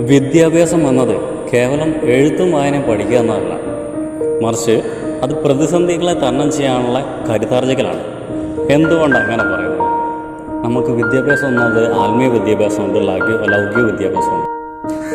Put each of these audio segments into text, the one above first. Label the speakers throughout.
Speaker 1: വിദ്യാഭ്യാസം എന്നത് കേവലം എഴുത്തും വായനയും പഠിക്കുക എന്നതല്ല. മറിച്ച് അത് പ്രതിസന്ധികളെ തരണം ചെയ്യാനുള്ള കരുത്താർജിക്കലാണ് എന്തുകൊണ്ടാണ് അങ്ങനെ പറയുന്നത്? നമുക്ക് വിദ്യാഭ്യാസം എന്നത് ആത്മീയ വിദ്യാഭ്യാസമുണ്ട് ലൗകിക വിദ്യാഭ്യാസമുണ്ട്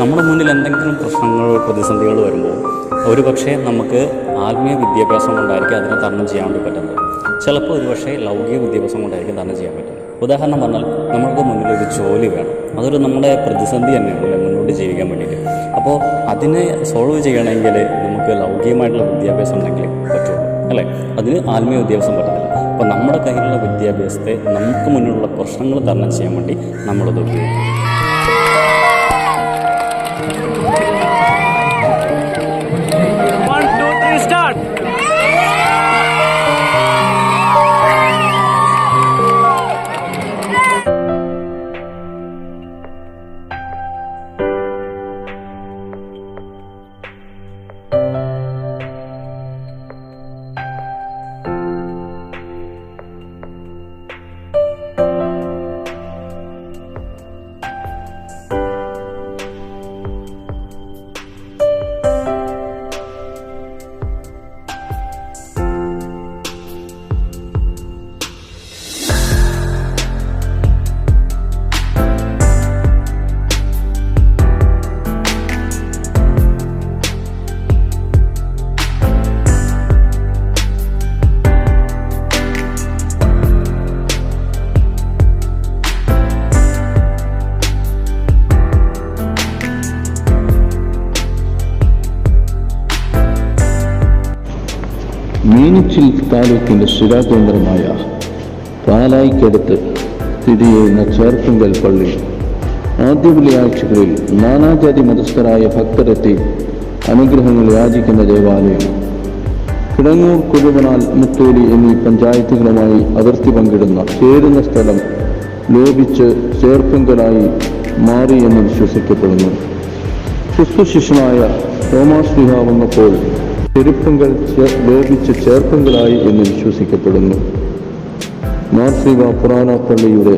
Speaker 1: നമ്മുടെ മുന്നിൽ എന്തെങ്കിലും പ്രശ്നങ്ങൾ പ്രതിസന്ധികൾ വരുമ്പോൾ ഒരു പക്ഷേ നമുക്ക് ആത്മീയ വിദ്യാഭ്യാസം കൊണ്ടായിരിക്കും അതിനെ തരണം ചെയ്യാൻ വേണ്ടി പറ്റുന്നത്. ചിലപ്പോൾ ഒരു പക്ഷേ ലൗകിക വിദ്യാഭ്യാസം കൊണ്ടായിരിക്കും തരണം ചെയ്യാൻ പറ്റുന്നത്. ഉദാഹരണം പറഞ്ഞാൽ നമ്മൾക്ക് മുന്നിൽ ഒരു ജോലി വേണം. അതൊരു നമ്മുടെ പ്രതിസന്ധി തന്നെയാണ്. മുന്നോട്ട് ജീവിക്കാൻ വേണ്ടിയിട്ട്. അപ്പോൾ അതിനെ സോൾവ് ചെയ്യണമെങ്കിൽ നമുക്ക് ലൗകികമായിട്ടുള്ള വിദ്യാഭ്യാസം ഉണ്ടെങ്കിൽ പറ്റുള്ളൂ അല്ലേ? അതിന് ആത്മീയ വിദ്യാഭ്യാസം പറ്റത്തില്ല. അപ്പോൾ നമ്മുടെ കയ്യിലുള്ള വിദ്യാഭ്യാസത്തെ നമുക്ക് മുന്നിലുള്ള പ്രശ്നങ്ങൾ തരണം ചെയ്യാൻ വേണ്ടി നമ്മളത് ഉപയോഗിക്കും.
Speaker 2: താലൂക്കിന്റെ ശിലാകേന്ദ്രമായ പാലായിക്കടുത്ത് സ്ഥിതി ചെയ്യുന്ന ചേർക്കുങ്കൽ പള്ളി. ആദ്യ വെള്ളിയാഴ്ചകളിൽ നാനാജാതി മതസ്ഥരായ ഭക്തരെത്തി അനുഗ്രഹങ്ങൾ യാചിക്കുന്ന ദേവാലയം. കിടങ്ങൂർ കുഴുവനാൽ മുത്തോലി എന്നീ പഞ്ചായത്തുകളുമായി അതിർത്തി പങ്കിടുന്ന ചേരുന്ന സ്ഥലം ലോപിച്ച് ചേർപ്പുങ്കലായി മാറി എന്ന് വിശ്വസിക്കപ്പെടുന്നു. ക്രിസ്തു ശിഷ്യനായ തോമാസ് വിഹ വന്നപ്പോൾ ചെരുപ്പുകൾ ചേ- ലോപിച്ച് ചേർപ്പുകളായി എന്ന് വിശ്വസിക്കപ്പെടുന്നു. മാർസിക പുറാണ പള്ളിയുടെ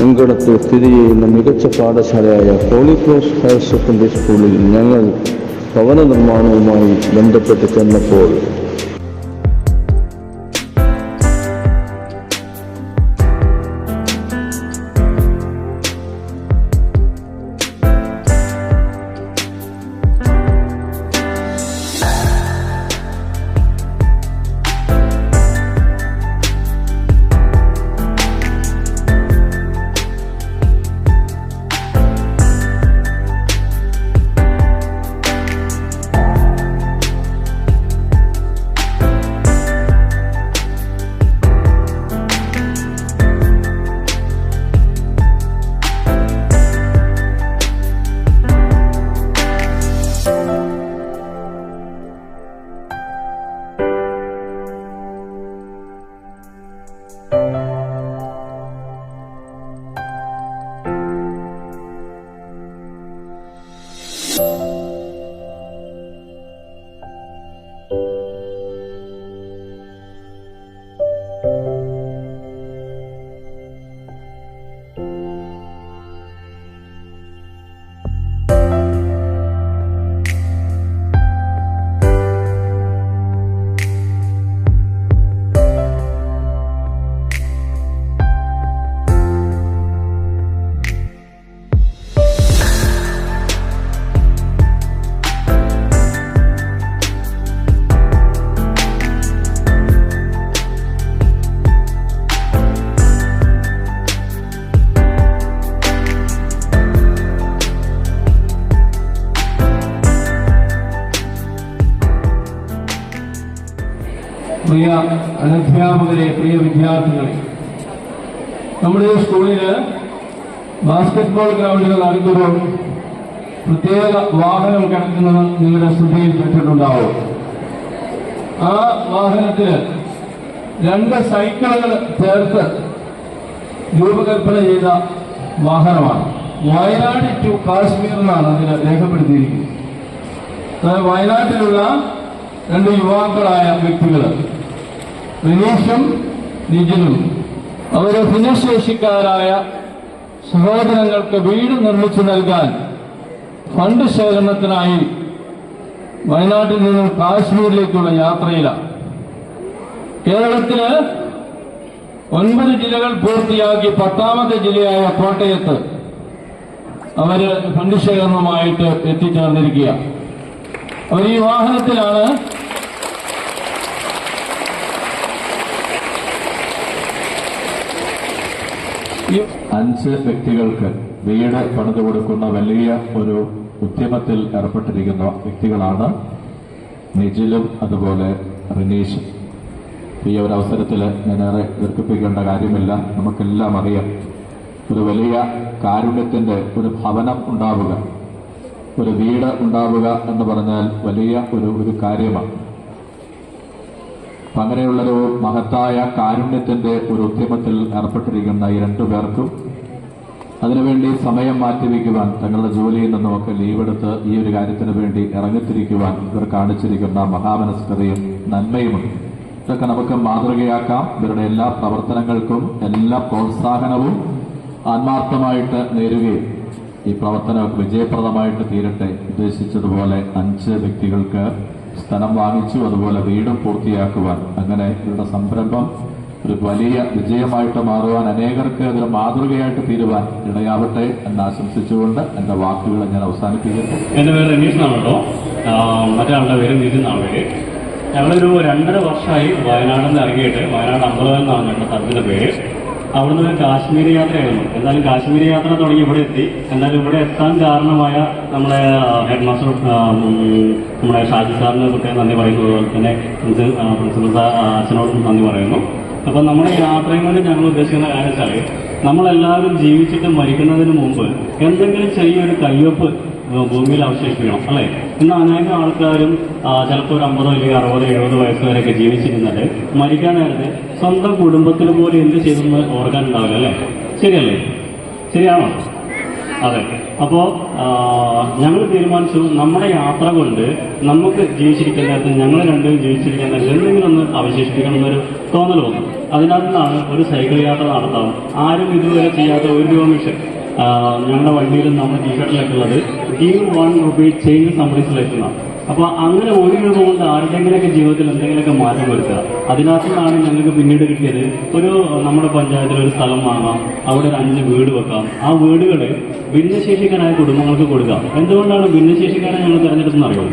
Speaker 2: അങ്കണത്ത് സ്ഥിതി ചെയ്യുന്ന മികച്ച പാഠശാലയായ ഹോളിക്രോസ് ഹയർ സെക്കൻഡറി സ്കൂളിൽ ഞങ്ങൾ ഭവന നിർമ്മാണവുമായി ബന്ധപ്പെട്ട് ചെന്നപ്പോൾ
Speaker 3: പ്രിയ അനധ്യാപകരെ പ്രിയ വിദ്യാർത്ഥികളെ നമ്മുടെ ഈ സ്കൂളിൽ ബാസ്കറ്റ്ബോൾ ഗ്രൗണ്ടുകൾ നടക്കുമ്പോൾ പ്രത്യേക വാഹനം കിടക്കുന്നത് നിങ്ങളുടെ ശ്രദ്ധയിൽപ്പെട്ടിട്ടുണ്ടാവും ആ വാഹനത്തിൽ രണ്ട് സൈക്കിളുകൾ ചേർത്ത് രൂപകൽപ്പന ചെയ്ത വാഹനമാണ്. വയനാട് ടു കാശ്മീർ എന്നാണ് അതിൽ രേഖപ്പെടുത്തിയിരിക്കുന്നത്. വയനാട്ടിലുള്ള രണ്ട് യുവാക്കളായ വ്യക്തികൾ റിനീഷും നിജിനും. അവരെ ഭിന്നശേഷിക്കാരായ സഹോദരങ്ങൾക്ക് വീട് നിർമ്മിച്ചു നൽകാൻ ഫണ്ട് ശേഖരണത്തിനായി വയനാട്ടിൽ നിന്നും കാശ്മീരിലേക്കുള്ള യാത്രയിലാണ് കേരളത്തിൽ ഒൻപത് ജില്ലകൾ പൂർത്തിയാക്കി പത്താമത്തെ ജില്ലയായ കോട്ടയത്ത് അവർ ഫണ്ട് ശേഖരണവുമായിട്ട് എത്തിച്ചേർന്നിരിക്കുക. അവർ ഈ വാഹനത്തിലാണ്
Speaker 4: അഞ്ച് വ്യക്തികൾക്ക് വീട് പണിതു കൊടുക്കുന്ന വലിയ ഒരു ഉദ്യമത്തിൽ ഏർപ്പെട്ടിരിക്കുന്ന വ്യക്തികളാണ് നിജിലും അതുപോലെ റിനീഷും. ഈ ഒരു അവസരത്തിൽ ഞാനേറെ ദീർഘിപ്പിക്കേണ്ട കാര്യമില്ല. നമുക്കെല്ലാം അറിയാം. ഒരു വലിയ കാരുണ്യത്തിന്റെ ഒരു ഭവനം ഉണ്ടാവുക. ഒരു വീട് ഉണ്ടാവുക എന്ന് പറഞ്ഞാൽ വലിയ ഒരു ഒരു കാര്യമാണ്. അങ്ങനെയുള്ളൊരു മഹത്തായ കാരുണ്യത്തിന്റെ ഒരു ഉദ്യമത്തിൽ ഏർപ്പെട്ടിരിക്കുന്ന ഈ രണ്ടു പേർക്കും അതിനുവേണ്ടി സമയം മാറ്റിവെക്കുവാൻ തങ്ങളുടെ ജോലിയിൽ നിന്നുമൊക്കെ ലീവെടുത്ത് ഈ ഒരു കാര്യത്തിന് വേണ്ടി ഇറങ്ങിത്തിരിക്കുവാൻ ഇവർ കാണിച്ചിരിക്കുന്ന മഹാമനസ്കതയും നന്മയുമുണ്ട്. ഇതൊക്കെ നമുക്ക് മാതൃകയാക്കാം. ഇവരുടെ എല്ലാ പ്രവർത്തനങ്ങൾക്കും എല്ലാ പ്രോത്സാഹനവും ആത്മാർത്ഥമായിട്ട് നേരുകയും ഈ പ്രവർത്തനം വിജയപ്രദമായിട്ട് തീരട്ടെ. ഉദ്ദേശിച്ചതുപോലെ അഞ്ച് വ്യക്തികൾക്ക് സ്ഥലം വാങ്ങിച്ചു അതുപോലെ വീടും പൂർത്തിയാക്കുവാൻ. അങ്ങനെ ഇവരുടെ സംരംഭം ഒരു വലിയ വിജയമായിട്ട് മാറുവാൻ അനേകർക്ക് അതൊരു മാതൃകയായിട്ട് തീരുവാൻ ഇടയാവട്ടെ എന്ന് ആശംസിച്ചുകൊണ്ട് എന്റെ വാക്കുകൾ ഞാൻ അവസാനിപ്പിക്കുന്നു.
Speaker 1: എന്റെ പേര് രമീഷ് എന്നാണല്ലോ മറ്റാളുടെ പേര് നിതിൻ എന്നാണ് ഞങ്ങളൊരു രണ്ടര വർഷമായി വയനാടിൽ നിന്ന് ഇറങ്ങിയിട്ട് വയനാട് അമ്പലം എന്നാണ് ഞങ്ങളുടെ സ്ഥലത്തിന്റെ പേര്. അവിടുന്ന് കാശ്മീർ യാത്രയായിരുന്നു. എന്തായാലും കാശ്മീർ യാത്ര തുടങ്ങി ഇവിടെ എത്തി. എന്നാലും ഇവിടെ എത്താൻ കാരണമായ നമ്മളെ ഹെഡ് മാസ്റ്റർ നമ്മുടെ ഷാജി സാറിന് പ്രത്യേകം നന്ദി പറയുന്നു അതുപോലെ തന്നെ പ്രിൻസിപ്പൽ സാർ അച്ഛനോടും നന്ദി പറയുന്നു. അപ്പം നമ്മുടെ യാത്രയും കൊണ്ട് ഞങ്ങൾ ഉദ്ദേശിക്കുന്ന കാര്യം വെച്ചാൽ നമ്മളെല്ലാവരും ജീവിച്ചിട്ട് മരിക്കുന്നതിന് മുമ്പ് എന്തെങ്കിലും ചെറിയൊരു കയ്യൊപ്പ് ഭൂമിയിൽ അവശേഷിപ്പിക്കണം അല്ലേ? ഇന്ന് അനേകം ആൾക്കാരും ചിലപ്പോൾ ഒരു അമ്പതോ അല്ലെങ്കിൽ അറുപതോ എഴുപതോ വയസ്സ് ജീവിച്ചിരുന്നത് മരിക്കാൻ നേരത്തെ സ്വന്തം കുടുംബത്തിൽ പോലും എന്ത് ചെയ്തെന്ന് ഓർക്കാൻ ഉണ്ടാവില്ല അല്ലേ? ശരിയല്ലേ? ശരിയാണോ? അതെ. അപ്പോൾ ഞങ്ങൾ തീരുമാനിച്ചു നമ്മുടെ യാത്ര കൊണ്ട് നമുക്ക് ജീവിച്ചിരിക്കുന്ന നേരത്തെ ഞങ്ങൾ രണ്ടും ജീവിച്ചിരിക്കുന്ന നേരത്തെ എന്തെങ്കിലും ഒന്ന് അവശേഷിപ്പിക്കണം എന്നൊരു തോന്നൽ വന്നു. അതിനകത്ത് നിന്നാണ് ഒരു സൈക്കിൾ യാത്ര നടത്താം ആരും ഇതുവരെ ചെയ്യാത്ത ഒരു മിഷൻ ഞങ്ങളുടെ വണ്ടിയിൽ നമ്മുടെ ടീഷർട്ടിലൊക്കെ ഉള്ളത് ഗീവ് വൺ റുപ്പി ചേഞ്ച് സംബന്ധിച്ച് ലഭിക്കുന്നതാണ് അപ്പോൾ അങ്ങനെ ഒരു രൂപ കൊണ്ട് ആരുടെങ്കിലൊക്കെ ജീവിതത്തിൽ എന്തെങ്കിലുമൊക്കെ മാറ്റം വരുത്തുക. അതിനകത്തു ഞങ്ങൾക്ക് പിന്നീട് കിട്ടിയത് ഒരു നമ്മുടെ പഞ്ചായത്തിൽ ഒരു സ്ഥലം വാങ്ങാം. അവിടെ ഒരു അഞ്ച് വീട് വെക്കാം. ആ വീടുകൾ ഭിന്നശേഷിക്കാരായ കുടുംബങ്ങൾക്ക് കൊടുക്കാം. എന്തുകൊണ്ടാണ് ഭിന്നശേഷിക്കാരെ ഞങ്ങൾ തിരഞ്ഞെടുത്തെന്ന് അറിയുമോ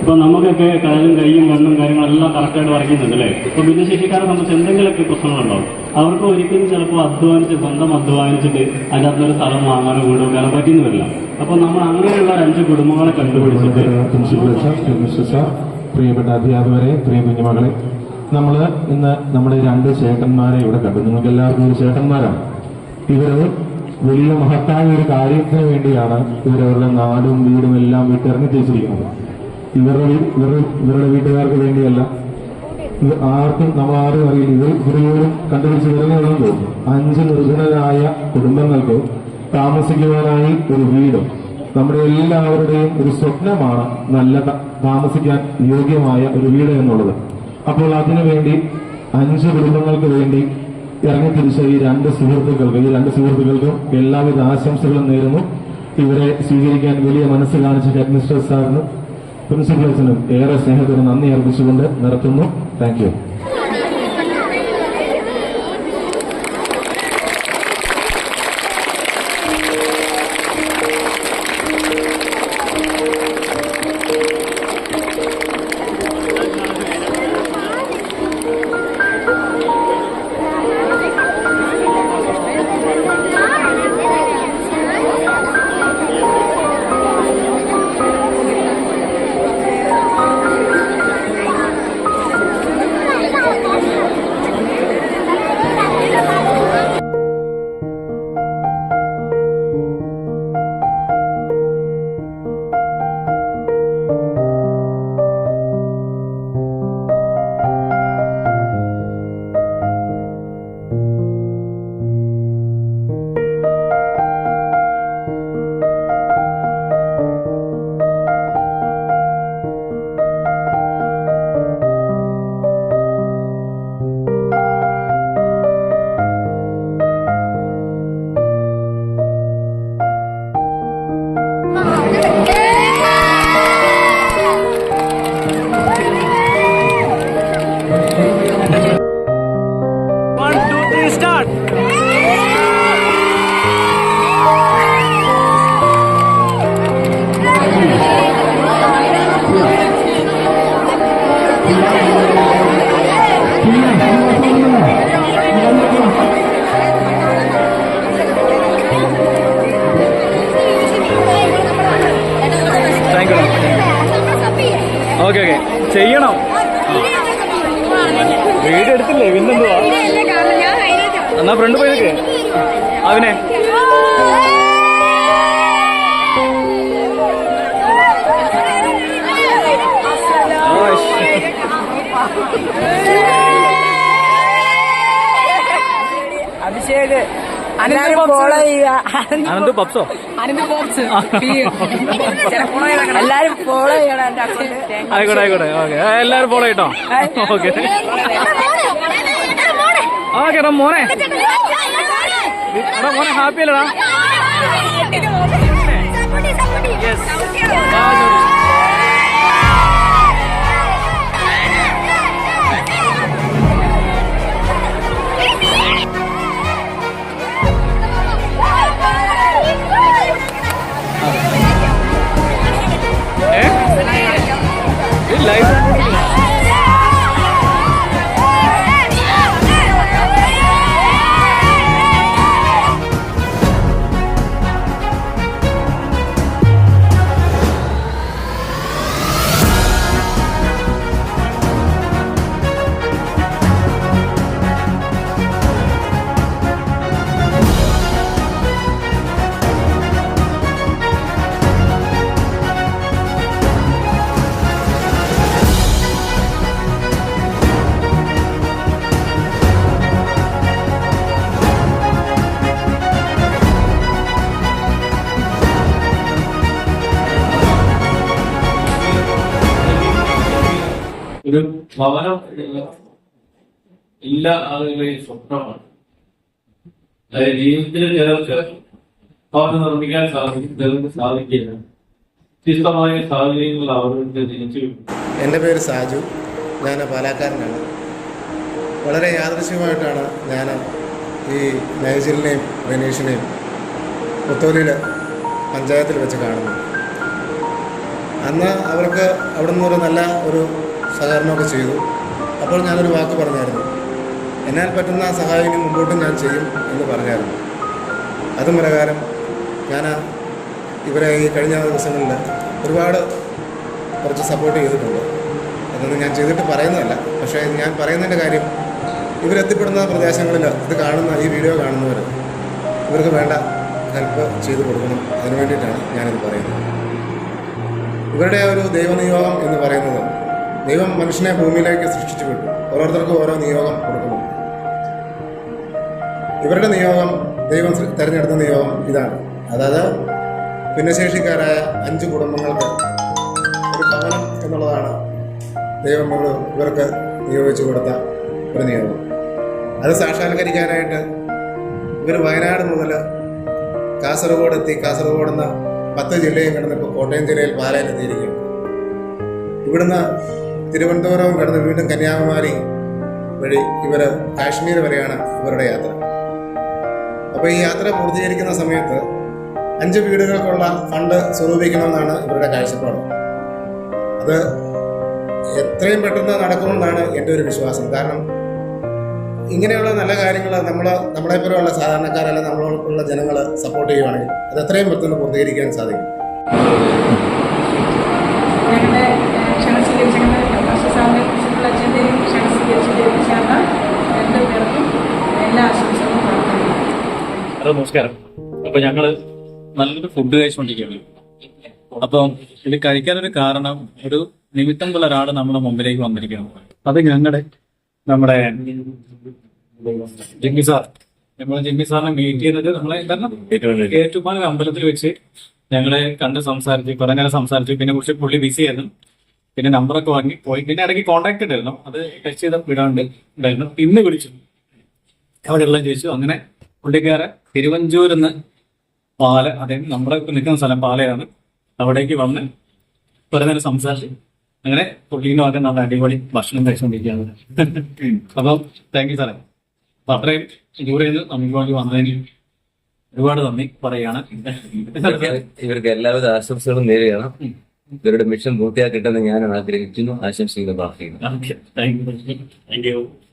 Speaker 1: ഇപ്പൊ നമുക്കൊക്കെ കാലും കൈയും കണ്ണും കാര്യങ്ങളെല്ലാം കറക്റ്റായിട്ട് വരയ്ക്കുന്നുണ്ട് അല്ലേ? ഇപ്പൊ ഭിന്നശേഷിക്കാരെ സംബന്ധിച്ച് എന്തെങ്കിലുമൊക്കെ പ്രശ്നങ്ങളുണ്ടാവും അവർക്ക് ഒരിക്കലും ചിലപ്പോൾ അധ്വാനിച്ച് സ്വന്തം അധ്വാനിച്ചിട്ട് അതിനൊരു സ്ഥലം വാങ്ങാനോ വീട് വെക്കാനോ പറ്റിയെന്ന് വരില്ല. അപ്പൊ നമ്മൾ അങ്ങനെയുള്ള അഞ്ച് കുടുംബങ്ങളെ കണ്ടുപിടിച്ചിട്ട്
Speaker 5: പ്രിയപ്പെട്ട അധ്യാപകരെ പ്രിയ കുഞ്ഞുമകളെ നമ്മൾ ഇന്ന് നമ്മുടെ രണ്ട് ചേട്ടന്മാരെ ഇവിടെ കണ്ടു. നിങ്ങൾക്ക് എല്ലാവർക്കും ഒരു ചേട്ടന്മാരാണ്. ഇവർ വലിയ മഹത്തായ ഒരു കാര്യത്തിന് വേണ്ടിയാണ് ഇവരവരുടെ നാടും വീടും എല്ലാം വിട്ടിറങ്ങി തിരിച്ചിരിക്കുന്നത്. ഇവരുടെ വീട്ടുകാർക്ക് വേണ്ടിയല്ല. ആർക്കും നമ്മൾ ആരും അറിയില്ല. ഇത് ഇവരോടും കണ്ടുപിടിച്ച് വരുന്നതാണെന്ന് തോന്നുന്നു അഞ്ച് നിർധനരായ കുടുംബങ്ങൾക്ക് താമസിക്കുവാനായി ഒരു വീടും നമ്മുടെ എല്ലാവരുടെയും ഒരു സ്വപ്നമാണ് നല്ല താമസിക്കാൻ യോഗ്യമായ ഒരു വീട് എന്നുള്ളത്. അപ്പോൾ അതിനുവേണ്ടി അഞ്ച് കുടുംബങ്ങൾക്ക് വേണ്ടി ഇറങ്ങിത്തിരിച്ച ഈ രണ്ട് സുഹൃത്തുക്കൾക്ക് ഈ രണ്ട് സുഹൃത്തുക്കൾക്കും എല്ലാവിധ ആശംസകളും നേരുന്നു. ഇവരെ സ്വീകരിക്കാൻ വലിയ മനസ്സ് കാണിച്ച ഹെഡ് മിസ്റ്റർ സാറിനും പ്രിൻസിപ്പൽസിനും ഏറെ സ്നേഹത്തിന് നന്ദി അർപ്പിച്ചുകൊണ്ട് നിർത്തുന്നു താങ്ക്
Speaker 6: വീഡിയോ എടുത്തില്ലേ? പിന്നെന്തുവാ? എന്നാ ഫ്രണ്ട് പോയി അവനെ
Speaker 7: അഭിഷേക്. എല്ലാരും
Speaker 6: അനന്ത് പപ്സോ
Speaker 7: എല്ലാരും ഫോളോ ചെയ്യണം എന്റെ അക്കൗണ്ട്
Speaker 6: ആയിക്കോട്ടെ ആയിക്കോട്ടെ ഓക്കെ എല്ലാവരും ഫോളോ ചെയ്യട്ടോ ഓക്കെ ഓക്കെ എടാ മോനെ എടാ മോനെ ഹാപ്പി അല്ലടാ ലൈഫ്
Speaker 3: ഒരു ഭവനം ഇല്ല ആളുകളുടെയും സ്വപ്നമാണ്. അതായത് ജീവിതത്തിൽ ചിലർക്ക് ഭവനം നിർമ്മിക്കാൻ സാധിക്കും സാധിക്കില്ല. വ്യത്യസ്തമായ സാഹചര്യങ്ങൾ അവരുടെ ജനിച്ചു
Speaker 8: എന്റെ പേര് സാജു. ഞാൻ പാലാക്കാരനാണ്. വളരെ യാദൃശ്യമായിട്ടാണ് ഞാൻ ഈ നൈജിലിനെയും ബനീഷിനെയും പുത്തോലിയിൽ പഞ്ചായത്തിൽ വെച്ച് കാണുന്നത്. അന്ന് അവർക്ക് അവിടെ ഒരു നല്ല ഒരു സഹകരണമൊക്കെ ചെയ്തു. അപ്പോൾ ഞാനൊരു വാക്ക് പറഞ്ഞായിരുന്നു. എന്നാൽ പറ്റുന്ന സഹായം ഇനി മുമ്പോട്ടും ഞാൻ ചെയ്യും എന്ന് പറഞ്ഞായിരുന്നു. അതും പ്രകാരം ഞാൻ ഇവരെ ഈ കഴിഞ്ഞ ദിവസങ്ങളിൽ ഒരുപാട് കുറച്ച് സപ്പോർട്ട് ചെയ്തിട്ടുണ്ട്. അതൊന്നും ഞാൻ ചെയ്തിട്ട് പറയുന്നതല്ല. പക്ഷേ ഞാൻ പറയുന്നതിന്റെ കാര്യം ഇവരെത്തിപ്പെടുന്ന പ്രദേശങ്ങളിൽ ഇത് കാണുന്ന ഈ വീഡിയോ കാണുന്നവർ ഇവർക്ക് വേണ്ട ഹെൽപ്പ് ചെയ്തു കൊടുക്കണം. അതിനു വേണ്ടിയിട്ടാണ് ഞാനിത് പറയുന്നത്. ഇവരുടെ ഒരു ദൈവനിയോഗം എന്ന് പറയുന്നത് ദൈവം മനുഷ്യനെ ഭൂമിയിലേക്ക് സൃഷ്ടിച്ചു വിട്ടു. ഓരോരുത്തർക്കും ഓരോ നിയോഗം കൊടുക്കുന്നു. ഇവരുടെ നിയോഗം ദൈവം തിരഞ്ഞെടുത്ത നിയോഗം ഇതാണ്. അതായത് ഭിന്നശേഷിക്കാരായ അഞ്ച് കുടുംബങ്ങൾക്ക് ഒരു ഭവനം എന്നുള്ളതാണ് ദൈവം ഇവർ ഇവർക്ക് നിയോഗിച്ചു കൊടുത്ത ഒരു നിയോഗം. അത് സാക്ഷാത്കരിക്കാനായിട്ട് ഇവർ വയനാട് മുതൽ കാസർഗോഡ് എത്തി. കാസർഗോഡ് നിന്ന് പത്ത് ജില്ലയും കിടന്ന് ഇപ്പോൾ കോട്ടയം ജില്ലയിൽ പാലയിലെത്തിയിരിക്കുകയാണ് ഇവിടുന്ന് തിരുവനന്തപുരം കടന്ന് വീണ്ടും കന്യാകുമാരി വഴി ഇവർ കാശ്മീർ വരെയാണ് ഇവരുടെ യാത്ര. അപ്പോൾ ഈ യാത്ര പൂർത്തീകരിക്കുന്ന സമയത്ത് അഞ്ച് വീടുകൾക്കുള്ള ഫണ്ട് സ്വരൂപിക്കണമെന്നാണ് ഇവരുടെ കാഴ്ചപ്പാട്. അത് എത്രയും പെട്ടെന്ന് നടക്കുമെന്നാണ് എന്റെ ഒരു വിശ്വാസം. കാരണം ഇങ്ങനെയുള്ള നല്ല കാര്യങ്ങൾ നമ്മൾ നമ്മളെപ്പോലുള്ള സാധാരണക്കാരല്ല നമ്മളോടുള്ള ജനങ്ങൾ സപ്പോർട്ട് ചെയ്യുവാണെങ്കിൽ അത് എത്രയും പെട്ടെന്ന് പൂർത്തീകരിക്കാൻ സാധിക്കും
Speaker 9: ഞങ്ങളുടെ ക്ഷണം സ്വീകരിച്ചിരിക്കുന്ന ഡോക്ടർ സാറിനെ പ്രിൻസിപ്പൽ എല്ലാ ആശംസകളും
Speaker 6: ഹലോ നമസ്കാരം. അപ്പൊ ഞങ്ങൾ നല്ലൊരു ഫുഡ് കഴിച്ചുകൊണ്ടിരിക്കുകയാണ് അപ്പം ഇത് കഴിക്കാനൊരു കാരണം ഒരു നിമിത്തം പോലെ ഒരാൾ നമ്മുടെ മുമ്പിലേക്ക് വന്നിരിക്കണം അത് ഞങ്ങളുടെ നമ്മുടെ ജിമ്മി സാർ. നമ്മൾ ജിമ്മി സാറിനെ മീറ്റ് ചെയ്തത് നമ്മളെ കാരണം ഏറ്റുമാനൂർ അമ്പലത്തിൽ വെച്ച് ഞങ്ങളെ കണ്ട് സംസാരിച്ച് കുറെ നേരം സംസാരിച്ചു പിന്നെ കുറച്ച് പുള്ളി ബിസി ആയിരുന്നു. പിന്നെ നമ്പറൊക്കെ വാങ്ങി പോയി. പിന്നെ ഇടയ്ക്ക് കോൺടാക്ട് ഉണ്ടായിരുന്നു. അത് ടച്ച് ചെയ്ത വിടാണ്ട് ഉണ്ടായിരുന്നു. ഇന്ന് വിളിച്ചു. എല്ലാം ചോദിച്ചു അങ്ങനെ പുള്ളിക്കാരെ തിരുവഞ്ചൂരിന്ന് പാല അതായത് നമ്മുടെ നിൽക്കുന്ന സ്ഥലം പാലയാണ്. അവിടേക്ക് വന്ന് കുറെ നേരം സംസാരിച്ച് അങ്ങനെ പുള്ളീനും ഒക്കെ നല്ല അടിപൊളി ഭക്ഷണം കഴിച്ചുകൊണ്ടിരിക്കുകയാണ് അപ്പം താങ്ക് യു സാറേ അപ്പൊ അത്രയും ദൂരെ നിന്ന് നമുക്ക് വേണ്ടി വന്നതിന് ഒരുപാട് നന്ദി പറയുകയാണ്.
Speaker 10: ഇവർക്ക് എല്ലാവിധ ആശംസകളും നേരുകയാണ്. ഇവരുടെ മിഷൻ പൂർത്തിയാക്കട്ടെന്ന് ഞാൻ ആഗ്രഹിക്കുന്നു. ആശംസിക്കുന്നു പ്രാർത്ഥിക്കുന്നു